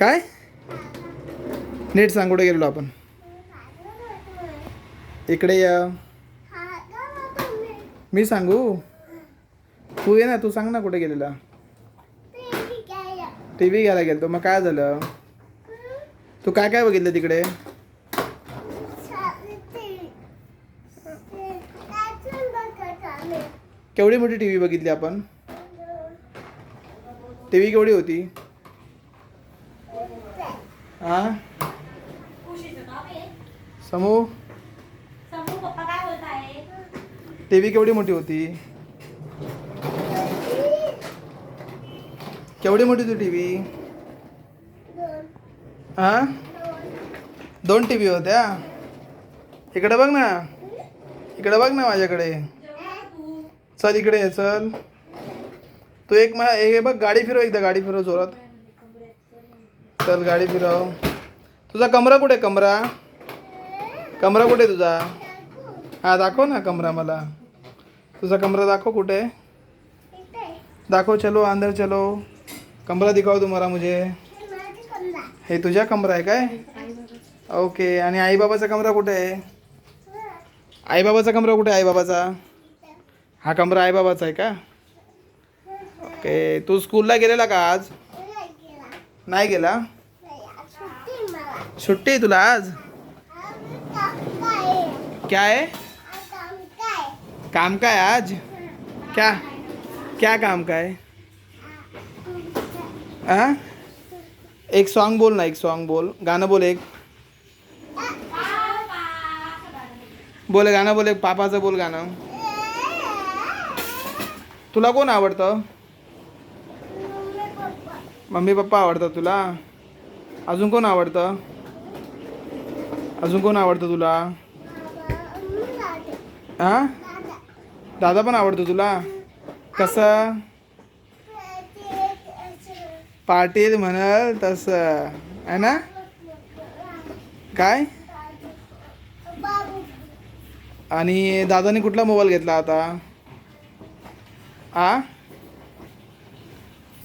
काय? नीट सांग कुठे गेलेलो आपण. इकडे या. मी सांगू? तू ये ना तू सांग ना कुठे गेलेला. टी व्ही घ्यायला गेलतो मग काय झालं? तू काय काय बघितलं तिकडे? केवढी मोठी टी व्ही बघितली आपण? टी व्ही केवढी होती? हा समू? समू पप्पा काय बोलत आहे टी व्ही केवढी मोठी होती? केवढी मोठी होती टीव्ही? हा दोन टी व्ही होत्या? इकडे बघ ना. इकडे बघ ना माझ्याकडे. चल इकडे चल. तू एक मला हे बघ गाडी फिरव एकदा गाडी फिरव जोरात. चल गाडी फिरव. तुझा कमरा कुठे कमरा? कमरा कुठे आहे तुझा? हा दाखव ना कमरा मला. तुझा कमरा दाखव कुठे दाखव चलो अंदर चलो. कमरा दिखाओ तुम्हाला मुझे. हे तुझा कमरा आहे काय? ओके आणि आईबाबाचा कमरा कुठे आहे? आईबाबाचा कमरा कुठे आहे आईबाबाचा? हा कमरा आईबाबाचा आहे का? ओके तू स्कूलला गेलेला का आज? नाही गेला. सुट्टी आहे तुला आज? क्या है काम का है आज? क्या? क्या काम का है हाँ एक सॉन्ग बोल ना एक सॉन्ग बोल. गाणं बोल एक. बोल गाणं बोल एक. पापाचं बोल गाणं. तुला कोण आवडतं? मम्मी पप्पा आवडतं तुला. अजून कोण आवडतं? अजून कोण आवडतं तुला? हां? दादा पण आवडतो तुला? कसं? पाटील म्हणाल तसं. आहे ना? काय? आणि दादाने कुठला मोबाईल घेतला आता? आ?